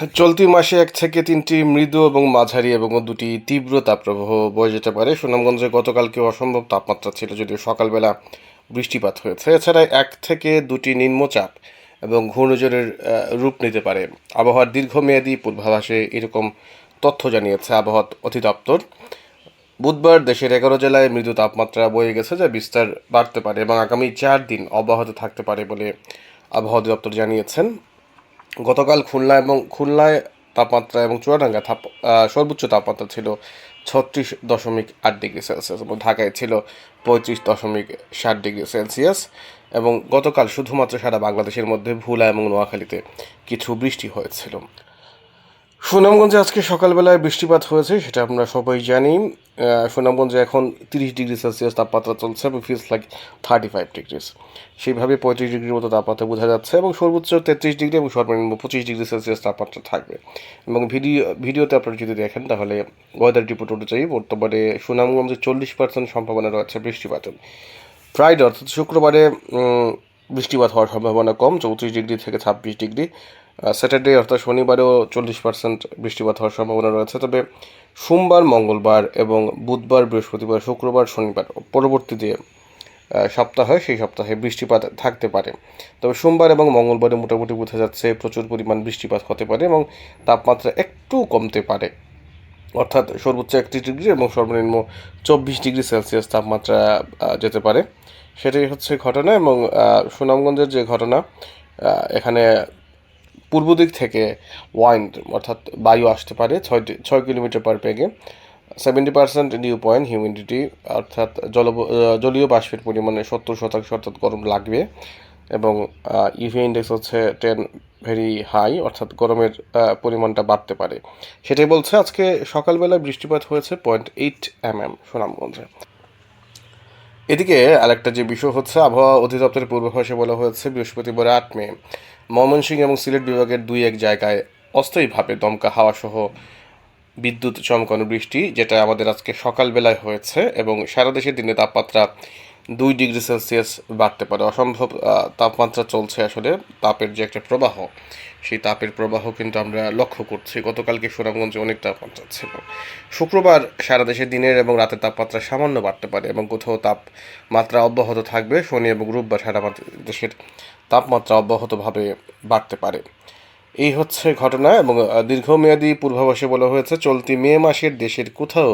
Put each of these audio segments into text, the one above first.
চলতি মাসে এক থেকে তিনটি মৃদু এবং মাঝারি এবং দুটি তীব্র তাপপ্রবাহ বয়ে যেতে পারে। সুনামগঞ্জে গতকালকে অসম্ভব তাপমাত্রা ছিল, যদিও সকালবেলা বৃষ্টিপাত হয়েছে। এছাড়া এক থেকে দুটি নিম্নচাপ এবং ঘূর্ণিঝড়ের রূপ নিতে পারে। আবহাওয়ার দীর্ঘমেয়াদী পূর্বাভাসে এরকম তথ্য জানিয়েছে আবহাওয়া অধিদপ্তর। বুধবার দেশের এগারো জেলায় মৃদু তাপমাত্রা বয়ে গেছে, যা বিস্তার বাড়তে পারে এবং আগামী চার দিন অব্যাহত থাকতে পারে বলে আবহাওয়া অধিদপ্তর জানিয়েছেন। গতকাল খুলনা এবং খুলনায় তাপমাত্রা এবং চুয়াডাঙ্গা তাপ সর্বোচ্চ তাপমাত্রা ছিল ছত্রিশ দশমিক আট ডিগ্রি সেলসিয়াস এবং ঢাকায় ছিল পঁয়ত্রিশ দশমিক ষাট ডিগ্রি সেলসিয়াস এবং গতকাল শুধুমাত্র সারা বাংলাদেশের মধ্যে ভুলা এবং নোয়াখালীতে কিছু বৃষ্টি হয়েছিল। সুনামগঞ্জে আজকে সকালবেলায় বৃষ্টিপাত হয়েছে, সেটা আমরা সবাই জানি। সুনামগঞ্জে এখন তিরিশ ডিগ্রি সেলসিয়াস তাপমাত্রা চলছে এবং feels like thirty five degrees সেইভাবে পঁয়ত্রিশ ডিগ্রির মতো তাপমাত্রা বোঝা যাচ্ছে এবং সর্বোচ্চ তেত্রিশ ডিগ্রি এবং সর্বনিম্ন পঁচিশ ডিগ্রি সেলসিয়াস তাপমাত্রা থাকবে। এবং ভিডিও, ভিডিওতে আপনারা যদি দেখেন, তাহলে ওয়েদার রিপোর্ট অনুযায়ী বর্তমানে সুনামগঞ্জে চল্লিশ পার্সেন্ট সম্ভাবনা রয়েছে বৃষ্টিপাতের। ফ্রাইডে অর্থাৎ শুক্রবারে বৃষ্টিপাত হওয়ার সম্ভাবনা কম, চৌত্রিশ ডিগ্রি থেকে ছাব্বিশ ডিগ্রি। স্যাটারডে অর্থাৎ শনিবারেও চল্লিশ পার্সেন্ট বৃষ্টিপাত হওয়ার সম্ভাবনা রয়েছে। তবে সোমবার, মঙ্গলবার এবং বুধবার, বৃহস্পতিবার, শুক্রবার, শনিবার পরবর্তী যে সপ্তাহ, সেই সপ্তাহে বৃষ্টিপাত থাকতে পারে। তবে সোমবার এবং মঙ্গলবারে মোটামুটি বোঝা যাচ্ছে প্রচুর পরিমাণ বৃষ্টিপাত হতে পারে এবং তাপমাত্রা একটু কমতে পারে। অর্থাৎ সর্বোচ্চ একত্রিশ ডিগ্রি এবং সর্বনিম্ন চব্বিশ ডিগ্রি সেলসিয়াস তাপমাত্রা যেতে পারে। সেটাই হচ্ছে ঘটনা এবং সুনামগঞ্জের যে ঘটনা এখানে পূর্ব দিক থেকে ওয়াইন্ড অর্থাৎ বায়ু আসতে পারে, ছয় ছয় kilometre per পেগে seventy percent dew point humidity অর্থাৎ জল জলীয় বাষ্পের পরিমাণে সত্তর শতাংশ অর্থাৎ গরম লাগবে। এবং ইভি ইন্ডেক্স হচ্ছে টেন ভেরি হাই অর্থাৎ গরমের পরিমাণটা বাড়তে পারে। সেটাই বলছে আজকে সকালবেলায় বৃষ্টিপাত হয়েছে পয়েন্ট এইট এম এম সুনামগঞ্জে। এদিকে আরেকটা যে বিষয় হচ্ছে, আবহাওয়া অধিদপ্তরের পূর্বাভাসে বলা হয়েছে, বৃহস্পতিবার আট মে, ময়মনসিংহ এবং সিলেট বিভাগের দুই এক জায়গায় অস্থায়ীভাবে দমকা হাওয়া সহ বিদ্যুৎ চমকানো বৃষ্টি, যেটা আমাদের আজকে সকালবেলায় হয়েছে এবং সারা দেশের দিনে তাপমাত্রা দুই ডিগ্রি সেলসিয়াস বাড়তে পারে। অসম্ভব তাপমাত্রা চলছে আসলে, তাপের যে একটা প্রবাহ সেই তাপের প্রবাহ কিন্তু আমরা লক্ষ্য করছি। গতকালকে সুনামগঞ্জে অনেক তাপমাত্রা ছিল। শুক্রবার সারা দেশে দিনের এবং রাতের তাপমাত্রা সামান্য বাড়তে পারে এবং কোথাও তাপমাত্রা অব্যাহত থাকবে। শনি এবং রোববার সারা দেশের তাপমাত্রা অব্যাহতভাবে বাড়তে পারে। এই হচ্ছে ঘটনা এবং দীর্ঘমেয়াদী পূর্বাভাসে বলা হয়েছে, চলতি মে মাসের দেশের কোথাও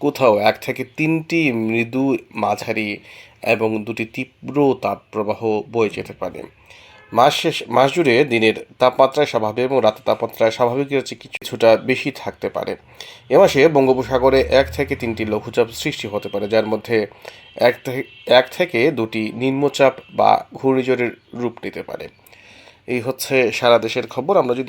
কোথাও এক থেকে তিনটি মৃদু মাঝারি এবং দুটি তীব্র তাপপ্রবাহ বয়ে যেতে পারে। মাস শেষ, মাস জুড়ে দিনের তাপমাত্রা স্বাভাবিক এবং রাতের তাপমাত্রা স্বাভাবিকের চেয়ে কিছুটা বেশি থাকতে পারে। এ মাসে বঙ্গোপসাগরে এক থেকে তিনটি লঘুচাপ সৃষ্টি হতে পারে, যার মধ্যে এক থেকে এক থেকে দুটি নিম্নচাপ বা ঘূর্ণিঝড়ের রূপ নিতে পারে। এই হচ্ছে সারা দেশের খবর। আমরা যদি